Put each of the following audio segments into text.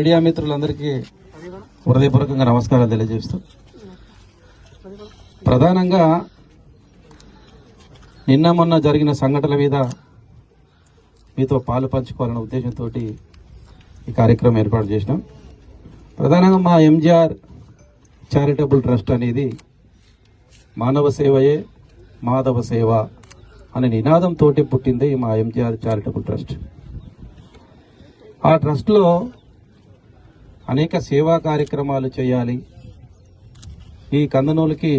Media మిత్రులందరికీ హృదయపూర్వకంగా నమస్కారాలు తెలియజేస్తూ. ప్రధానంగా నిన్న మొన్న జరిగిన సంఘటనల మీద మీతో పాలు పంచుకోవాలనే ఉద్దేశంతో ఈ కార్యక్రమం ఏర్పాటు చేసినాం. ప్రధానంగా మా ఎంజిఆర్ చారిటబుల్ ట్రస్ట్ అనేది మానవ సేవయే మాధవ సేవ అనే నినాదంతో పుట్టింది మా ఎంజిఆర్ చారిటబుల్ ట్రస్ట్. ఆ ట్రస్ట్లో అనేక సేవా కార్యక్రమాలు చేయాలి. ఈ కందనూలుకి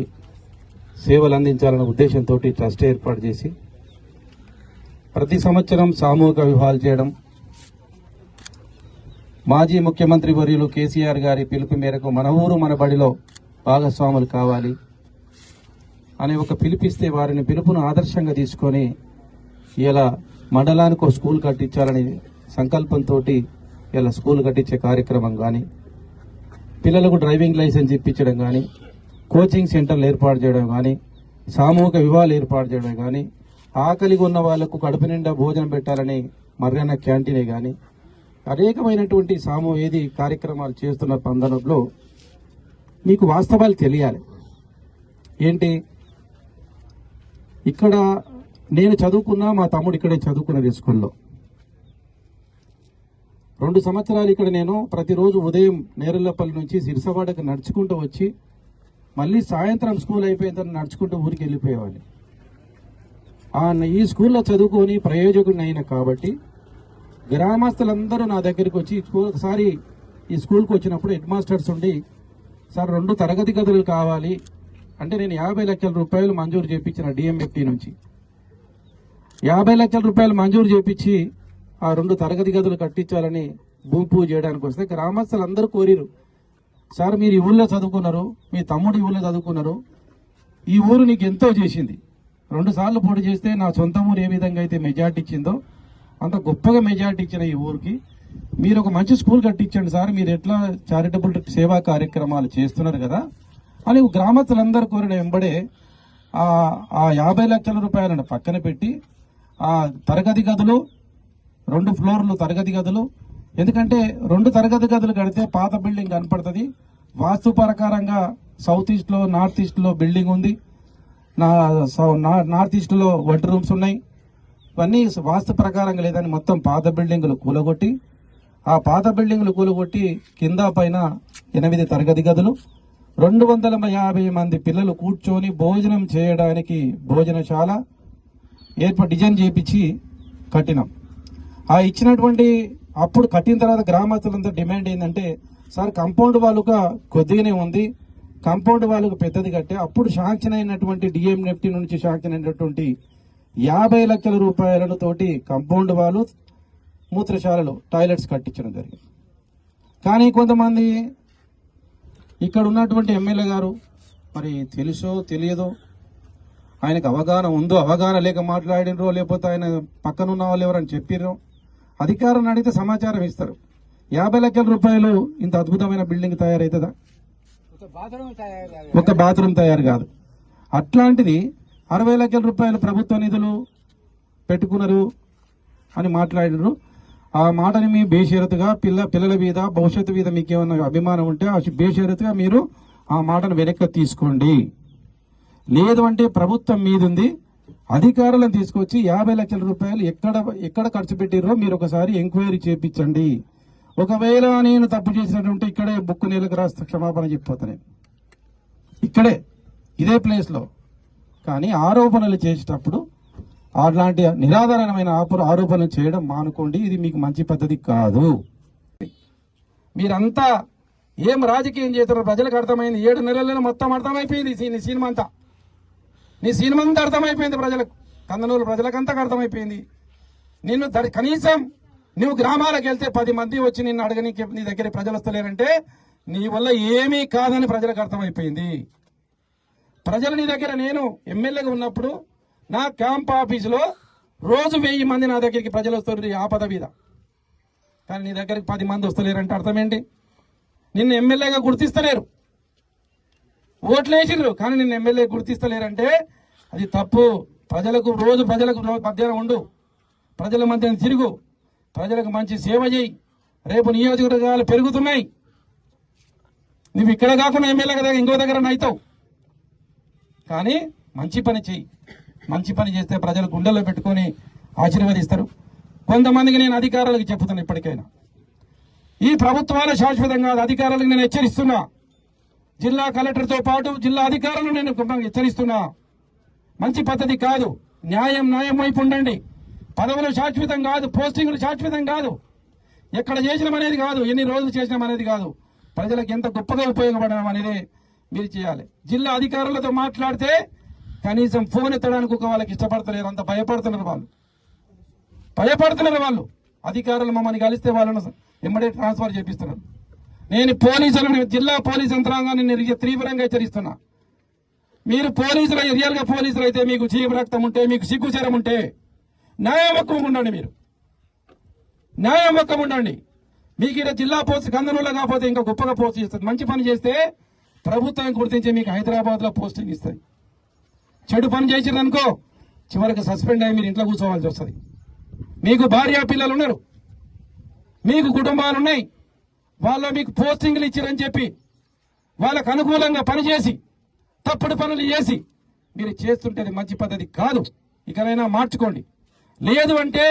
సేవలు అందించాలనే ఉద్దేశంతో ట్రస్ట్ ఏర్పాటు చేసి ప్రతి సంవత్సరం సామూహిక వివాహాలు చేయడం. మాజీ ముఖ్యమంత్రి వర్యులు కేసీఆర్ గారి పిలుపు మేరకు మన ఊరు మన బడిలో భాగస్వాములు కావాలి అనే ఒక పిలిపిస్తే వారిని పిలుపును ఆదర్శంగా తీసుకొని ఇలా మండలానికి ఒక స్కూల్ కట్టించాలని సంకల్పంతో ఇలా స్కూల్ కట్టించే కార్యక్రమం కానీ పిల్లలకు డ్రైవింగ్ లైసెన్స్ ఇప్పించడం కానీ కోచింగ్ సెంటర్లు ఏర్పాటు చేయడం కానీ సామూహిక వివాహాలు ఏర్పాటు చేయడం కానీ ఆకలిగా ఉన్న వాళ్ళకు కడుపు నిండా భోజనం పెట్టాలని మర్యాన క్యాంటీనే కానీ అనేకమైనటువంటి సామూహ ఏది కార్యక్రమాలు చేస్తున్న పందనంలో మీకు వాస్తవాలు తెలియాలి. ఏంటి? ఇక్కడ నేను చదువుకున్నా మా తమ్ముడు ఇక్కడే చదువుకున్నది స్కూల్లో. రెండు సంవత్సరాలు ఇక్కడ నేను ప్రతిరోజు ఉదయం నేరులపల్లి నుంచి సిరిసవాడకు నడుచుకుంటూ వచ్చి మళ్ళీ సాయంత్రం స్కూల్ అయిపోయిన తర్వాత నడుచుకుంటూ ఊరికి వెళ్ళిపోయేవాడిని. ఆ ఈ స్కూల్లో చదువుకొని ప్రయోజకుడిని అయిన కాబట్టి గ్రామస్తులందరూ నా దగ్గరికి వచ్చి ఒకసారి ఈ స్కూల్కి వచ్చినప్పుడు హెడ్ మాస్టర్స్ ఉండి సార్ రెండు తరగతి గదులు కావాలి. అంటే నేను యాభై లక్షల రూపాయలు మంజూరు చేయించిన డిఎంఎఫ్టీ నుంచి. యాభై లక్షల రూపాయలు మంజూరు చేయించి ఆ రెండు తరగతి గదులు కట్టించాలని భూమి పూజ చేయడానికి వస్తే గ్రామస్తులు అందరూ కోరిరు. సార్ మీరు ఈ ఊళ్ళో చదువుకున్నారు మీ తమ్ముడు ఈ ఊళ్ళో చదువుకున్నారు ఈ ఊరు నీకు ఎంతో చేసింది. రెండు సార్లు పోటీ చేస్తే నా సొంత ఊరు ఏ విధంగా అయితే మెజార్టీ ఇచ్చిందో అంత గొప్పగా మెజార్టీ ఇచ్చిన ఈ ఊరికి మీరు ఒక మంచి స్కూల్ కట్టించండి సార్ మీరు ఎట్లా చారిటబుల్ సేవా కార్యక్రమాలు చేస్తున్నారు కదా అని గ్రామస్తులందరూ కోరిన వెంబడే ఆ ఆ యాభై లక్షల రూపాయలను పక్కన పెట్టి ఆ తరగతి గదులు రెండు ఫ్లోర్లు తరగతి గదులు. ఎందుకంటే రెండు తరగతి గదులు కడితే పాత బిల్డింగ్ కనపడుతుంది. వాస్తు ప్రకారంగా సౌత్ ఈస్ట్లో నార్త్ ఈస్ట్లో బిల్డింగ్ ఉంది. నా సౌ- నా- నార్త్ ఈస్ట్లో వడ్ రూమ్స్ ఉన్నాయి. ఇవన్నీ వాస్తు ప్రకారంగా లేదని మొత్తం పాత బిల్డింగులు కూలగొట్టి ఆ పాత బిల్డింగులు కూలగొట్టి కింద పైన ఎనిమిది తరగతి గదులు. రెండు వందల యాభై మంది పిల్లలు కూర్చొని భోజనం చేయడానికి భోజనశాల. ఏర్పాటు డిజైన్ చేయించి కట్టినాం. ఆ ఇచ్చినటువంటి అప్పుడు కట్టిన తర్వాత గ్రామస్తులంతా డిమాండ్ ఏంటంటే సార్ కాంపౌండ్ వాళ్ళుగా కొద్దిగానే ఉంది. కాంపౌండ్ వాళ్ళకు పెద్దది కట్టే అప్పుడు శాంక్షన్ అయినటువంటి డిఎం నెఫ్టీ నుంచి శాంక్షన్ అయినటువంటి యాభై లక్షల రూపాయలతోటి కంపౌండ్ వాళ్ళు మూత్రశాలలు టాయిలెట్స్ కట్టించడం జరిగింది. కానీ కొంతమంది ఇక్కడ ఉన్నటువంటి ఎమ్మెల్యే గారు మరి తెలుసో తెలియదో ఆయనకు అవగాహన ఉందో అవగాహన లేక మాట్లాడినరో లేకపోతే ఆయన పక్కన ఉన్న వాళ్ళు ఎవరని చెప్పిర్రో అధికారం అడిగితే సమాచారం ఇస్తారు. యాభై లక్షల రూపాయలు ఇంత అద్భుతమైన బిల్డింగ్ తయారవుతుందా ఒక బాత్రూమ్ తయారు కాదు. అట్లాంటిది అరవై లక్షల రూపాయలు ప్రభుత్వ నిధులు పెట్టుకున్నారు అని మాట్లాడినారు. ఆ మాటని మీ బేషరతుగా పిల్ల పిల్లల మీద భవిష్యత్తు మీద మీకు ఏమైనా అభిమానం ఉంటే ఆ బేషరతుగా మీరు ఆ మాటను వెనక్కి తీసుకోండి. లేదు అంటే ప్రభుత్వం మీద ఉంది అధికారులను తీసుకొచ్చి యాభై లక్షల రూపాయలు ఎక్కడ ఎక్కడ ఖర్చు పెట్టిర్రో మీరు ఒకసారి ఎంక్వైరీ చేపించండి. ఒకవేళ నేను తప్పు చేసినటువంటి ఇక్కడే బుక్ నీళ్ళకి రాస్తా క్షమాపణ చెప్పిపోతాను ఇక్కడే ఇదే ప్లేస్లో. కానీ ఆరోపణలు చేసేటప్పుడు అలాంటి నిరాధారణమైన ఆపు- ఆరోపణలు చేయడం మానుకోండి ఇది మీకు మంచి పద్ధతి కాదు. మీరంతా ఏం రాజకీయం చేస్తారో ప్రజలకు అర్థమైంది ఏడు నెలల మొత్తం అర్థమైపోయింది సినిమా అంతా. నీ సినిమా అంతా అర్థమైపోయింది ప్రజలకు. కందనూరు ప్రజలకంతా అర్థమైపోయింది. నిన్ను కనీసం నువ్వు గ్రామాలకు వెళ్తే పది మంది వచ్చి నిన్ను అడగనికి నీ దగ్గర ప్రజలు వస్తలేరంటే నీ వల్ల ఏమీ కాదని ప్రజలకు అర్థమైపోయింది. ప్రజలు నీ దగ్గర నేను ఎమ్మెల్యేగా ఉన్నప్పుడు నా క్యాంప్ ఆఫీసులో రోజు వెయ్యి మంది నా దగ్గరికి ప్రజలు వస్తారు ఆపద మీద. కానీ నీ దగ్గరికి పది మంది వస్తలేరంటే అర్థం ఏంటి నిన్ను ఎమ్మెల్యేగా గుర్తిస్తలేరు. ఓట్లు వేసిండ్రు కానీ నిన్ను ఎమ్మెల్యే గుర్తిస్తలేరంటే అది తప్పు. ప్రజలకు రోజు ప్రజలకు మధ్యాహ్నం ఉండు. ప్రజల మధ్యన తిరుగు. ప్రజలకు మంచి సేవ చేయి. రేపు నియోజకవర్గాలు పెరుగుతున్నాయి. నువ్వు ఇక్కడ కాకుండా ఎమ్మెల్యే కదా ఇంకో దగ్గర అవుతావు కానీ మంచి పని చెయ్యి. మంచి పని చేస్తే ప్రజలు గుండెల్లో పెట్టుకొని ఆశీర్వదిస్తారు. కొంతమందికి నేను అధికారులకు చెప్తున్నాను ఇప్పటికైనా. ఈ ప్రభుత్వాలు శాశ్వతం కాదు. అధికారులకు నేను హెచ్చరిస్తున్నా. జిల్లా కలెక్టర్తో పాటు జిల్లా అధికారులు నేను హెచ్చరిస్తున్నా. మంచి పద్ధతి కాదు. న్యాయం న్యాయం వైపు ఉండండి. పదవులు శాశ్వతం కాదు. పోస్టింగ్లు శాశ్వతం కాదు. ఎక్కడ చేసినాం అనేది కాదు. ఎన్ని రోజులు చేసినాం అనేది కాదు. ప్రజలకు ఎంత గొప్పగా ఉపయోగపడడం అనేది మీరు చేయాలి. జిల్లా అధికారులతో మాట్లాడితే కనీసం ఫోన్ ఎత్తడానికి ఒక వాళ్ళకి ఇష్టపడతలేరు. అంత భయపడుతున్నారు వాళ్ళు. భయపడుతున్నారు వాళ్ళు. అధికారులు మమ్మల్ని కలిస్తే వాళ్ళను ఎమ్మడే ట్రాన్స్ఫర్ చేపిస్తున్నారు. నేను పోలీసులు జిల్లా పోలీస్ యంత్రాంగాన్ని నేను తీవ్రంగా హెచ్చరిస్తున్నా. మీరు పోలీసులు రియల్గా పోలీసులు అయితే మీకు చీమ రక్తం ఉంటే మీకు సిగ్గుచరం ఉంటే న్యాయం ఒక్కగా ఉండండి మీరు. న్యాయం ఒక్కగా ఉండండి. మీకు ఇక్కడ జిల్లా పోస్ట్ కందనూరులో కాకపోతే ఇంకా గొప్పగా పోస్ట్ చేస్తుంది. మంచి పని చేస్తే ప్రభుత్వం గుర్తించి మీకు హైదరాబాద్లో పోస్టింగ్ ఇస్తుంది. చెడు పని చేసిందనుకో చివరికి సస్పెండ్ అయ్యి మీరు ఇంట్లో కూర్చోవాల్సి వస్తుంది. మీకు భార్య పిల్లలు ఉన్నారు. మీకు కుటుంబాలు ఉన్నాయి. వాళ్ళు మీకు పోస్టింగ్లు ఇచ్చారని చెప్పి వాళ్ళకు అనుకూలంగా పనిచేసి తప్పుడు పనులు చేసి మీరు చేస్తుంటేది మంచి పద్ధతి కాదు. ఇకనైనా మార్చుకోండి. లేదు అంటే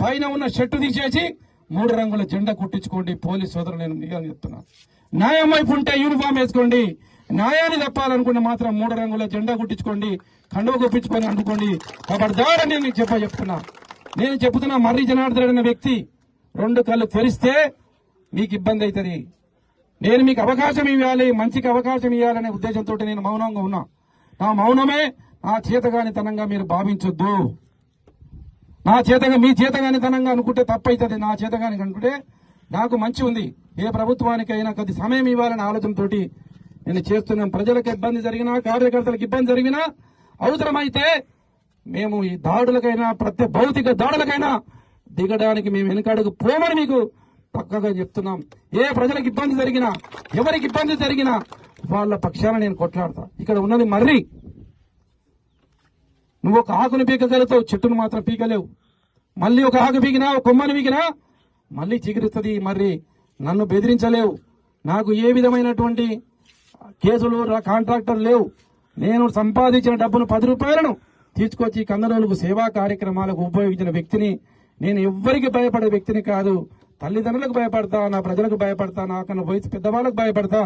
పైన ఉన్న షర్టు తీసేసి మూడు రంగుల జెండా కుట్టించుకోండి. పోలీస్ సోదరులు నేను మీకు చెప్తున్నాను న్యాయం వైపు ఉంటే యూనిఫామ్ వేసుకోండి. న్యాయాన్ని తప్పాలనుకుంటే మాత్రం మూడు రంగుల జెండా కుట్టించుకోండి. కండువ గుప్పించుకొని అనుకోండి ఖబర్దారని నేను మీకు చెప్ప చెప్తున్నా. నేను చెప్తున్నా మర్రి జనార్దన్ అనే వ్యక్తి రెండు కళ్ళు తెరిస్తే మీకు ఇబ్బంది అవుతుంది. నేను మీకు అవకాశం ఇవ్వాలి మంచికి అవకాశం ఇవ్వాలనే ఉద్దేశంతో నేను మౌనంగా ఉన్నా. నా మౌనమే నా చేతగానితనంగా మీరు భావించొద్దు. నా చేతగా మీ చేతగానితనంగా అనుకుంటే తప్పైతుంది. నా చేతగాని అనుకుంటే నాకు మంచి ఉంది. ఏ ప్రభుత్వానికైనా కొద్ది సమయం ఇవ్వాలనే ఆలోచనతోటి నేను చేస్తున్నాం ప్రజలకు ఇబ్బంది జరిగినా కార్యకర్తలకు ఇబ్బంది జరిగినా అవసరమైతే మేము ఈ దాడులకైనా ప్రతి భౌతిక దాడులకైనా దిగడానికి మేము వెనుకాడకు పోమని మీకు పక్కగా చెప్తున్నాం. ఏ ప్రజలకు ఇబ్బంది జరిగినా ఎవరికి ఇబ్బంది జరిగినా వాళ్ళ పక్షాన నేను కొట్లాడతా. ఇక్కడ ఉన్నది మర్రి. నువ్వు ఒక ఆకును పీకగలుగుతావు చెట్టును మాత్రం పీకలేవు. మళ్ళీ ఒక ఆకు పీకినా ఒక కొమ్మను పీకినా మళ్ళీ చిగురుస్తుంది మర్రి. నన్ను బెదిరించలేవు. నాకు ఏ విధమైనటువంటి కేసులు రా- కాంట్రాక్టర్ లేవు. నేను సంపాదించిన డబ్బును పది రూపాయలను తీసుకొచ్చి కందనూలకు సేవా కార్యక్రమాలకు ఉపయోగించిన వ్యక్తిని నేను ఎవ్వరికి భయపడే వ్యక్తిని కాదు. తల్లిదండ్రులకు భయపడతా నా ప్రజలకు భయపడతా నాకన్నా వయసు పెద్దవాళ్ళకు భయపడతా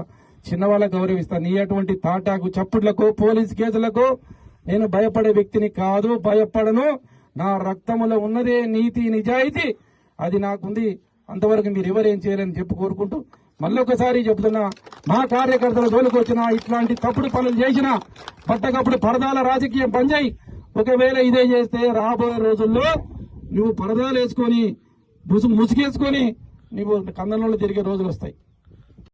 చిన్నవాళ్ళకు గౌరవిస్తా. నీ అటువంటి తాటాకు చప్పుడ్లకు పోలీస్ కేసులకు నేను భయపడే వ్యక్తిని కాదు భయపడను. నా రక్తములో ఉన్నదే నీతి నిజాయితీ. అది నాకుంది. అంతవరకు మీరు ఎవరేం చేయలేని చెప్పి కోరుకుంటూ మళ్ళొకసారి చెప్తున్నా మా కార్యకర్తల తోలుకొచ్చిన ఇట్లాంటి తప్పుడు పనులు చేసినా పట్టకప్పుడు పరదాల రాజకీయం పనిచేయి. ఒకవేళ ఇదే చేస్తే రాబోయే రోజుల్లో నువ్వు పరదాలు వేసుకొని ముసు ముసుగేసుకొని నీవు కందనంలో తిరిగే రోజులు వస్తాయి.